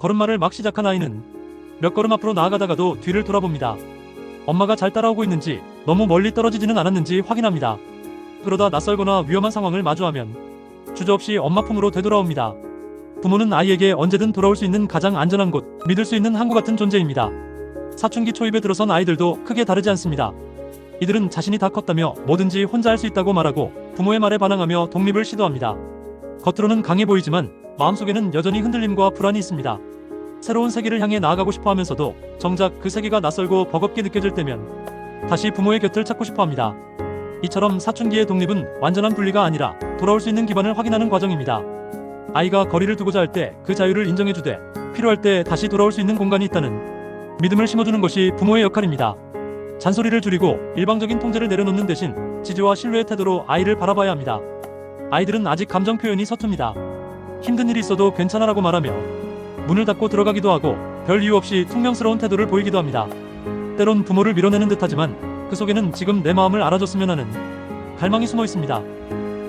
걸음마를 막 시작한 아이는 몇 걸음 앞으로 나아가다가도 뒤를 돌아봅니다. 엄마가 잘 따라오고 있는지 너무 멀리 떨어지지는 않았는지 확인합니다. 그러다 낯설거나 위험한 상황을 마주하면 주저없이 엄마 품으로 되돌아옵니다. 부모는 아이에게 언제든 돌아올 수 있는 가장 안전한 곳, 믿을 수 있는 항구 같은 존재입니다. 사춘기 초입에 들어선 아이들도 크게 다르지 않습니다. 이들은 자신이 다 컸다며 뭐든지 혼자 할 수 있다고 말하고 부모의 말에 반항하며 독립을 시도합니다. 겉으로는 강해 보이지만 마음속에는 여전히 흔들림과 불안이 있습니다. 새로운 세계를 향해 나아가고 싶어 하면서도 정작 그 세계가 낯설고 버겁게 느껴질 때면 다시 부모의 곁을 찾고 싶어 합니다. 이처럼 사춘기의 독립은 완전한 분리가 아니라 돌아올 수 있는 기반을 확인하는 과정입니다. 아이가 거리를 두고자 할 때 그 자유를 인정해주되 필요할 때 다시 돌아올 수 있는 공간이 있다는 믿음을 심어주는 것이 부모의 역할입니다. 잔소리를 줄이고 일방적인 통제를 내려놓는 대신 지지와 신뢰의 태도로 아이를 바라봐야 합니다. 아이들은 아직 감정 표현이 서툽니다. 힘든 일이 있어도 괜찮아라고 말하며 문을 닫고 들어가기도 하고 별 이유 없이 퉁명스러운 태도를 보이기도 합니다. 때론 부모를 밀어내는 듯하지만 그 속에는 지금 내 마음을 알아줬으면 하는 갈망이 숨어 있습니다.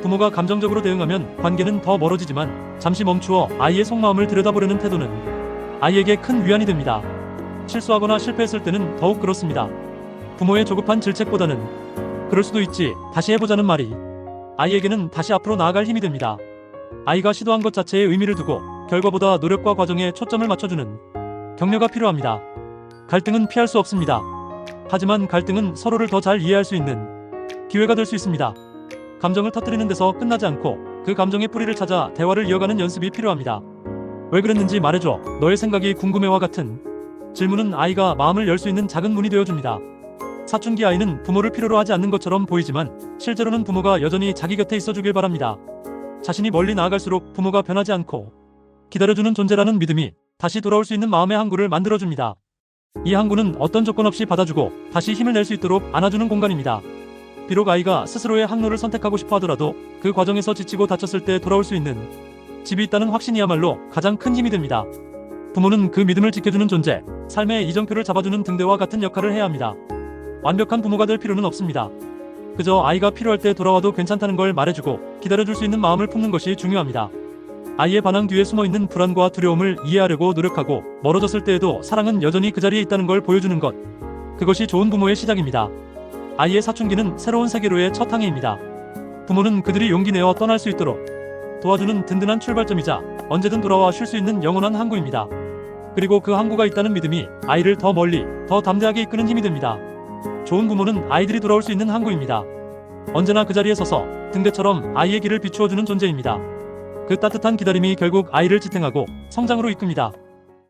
부모가 감정적으로 대응하면 관계는 더 멀어지지만 잠시 멈추어 아이의 속마음을 들여다보려는 태도는 아이에게 큰 위안이 됩니다. 실수하거나 실패했을 때는 더욱 그렇습니다. 부모의 조급한 질책보다는 그럴 수도 있지 다시 해보자는 말이 아이에게는 다시 앞으로 나아갈 힘이 됩니다. 아이가 시도한 것 자체에 의미를 두고 결과보다 노력과 과정에 초점을 맞춰주는 격려가 필요합니다. 갈등은 피할 수 없습니다. 하지만 갈등은 서로를 더 잘 이해할 수 있는 기회가 될 수 있습니다. 감정을 터뜨리는 데서 끝나지 않고 그 감정의 뿌리를 찾아 대화를 이어가는 연습이 필요합니다. 왜 그랬는지 말해줘. 너의 생각이 궁금해와 같은 질문은 아이가 마음을 열 수 있는 작은 문이 되어줍니다. 사춘기 아이는 부모를 필요로 하지 않는 것처럼 보이지만 실제로는 부모가 여전히 자기 곁에 있어주길 바랍니다. 자신이 멀리 나아갈수록 부모가 변하지 않고 기다려주는 존재라는 믿음이 다시 돌아올 수 있는 마음의 항구를 만들어줍니다. 이 항구는 어떤 조건 없이 받아주고 다시 힘을 낼 수 있도록 안아주는 공간입니다. 비록 아이가 스스로의 항로를 선택하고 싶어 하더라도 그 과정에서 지치고 다쳤을 때 돌아올 수 있는 집이 있다는 확신이야말로 가장 큰 힘이 됩니다. 부모는 그 믿음을 지켜주는 존재, 삶의 이정표를 잡아주는 등대와 같은 역할을 해야 합니다. 완벽한 부모가 될 필요는 없습니다. 그저 아이가 필요할 때 돌아와도 괜찮다는 걸 말해주고 기다려줄 수 있는 마음을 품는 것이 중요합니다. 아이의 반항 뒤에 숨어 있는 불안과 두려움을 이해하려고 노력하고 멀어졌을 때에도 사랑은 여전히 그 자리에 있다는 걸 보여주는 것. 그것이 좋은 부모의 시작입니다. 아이의 사춘기는 새로운 세계로의 첫 항해입니다. 부모는 그들이 용기 내어 떠날 수 있도록 도와주는 든든한 출발점이자 언제든 돌아와 쉴 수 있는 영원한 항구입니다. 그리고 그 항구가 있다는 믿음이 아이를 더 멀리, 더 담대하게 이끄는 힘이 됩니다. 좋은 부모는 아이들이 돌아올 수 있는 항구입니다. 언제나 그 자리에 서서 등대처럼 아이의 길을 비추어주는 존재입니다. 그 따뜻한 기다림이 결국 아이를 지탱하고 성장으로 이끕니다.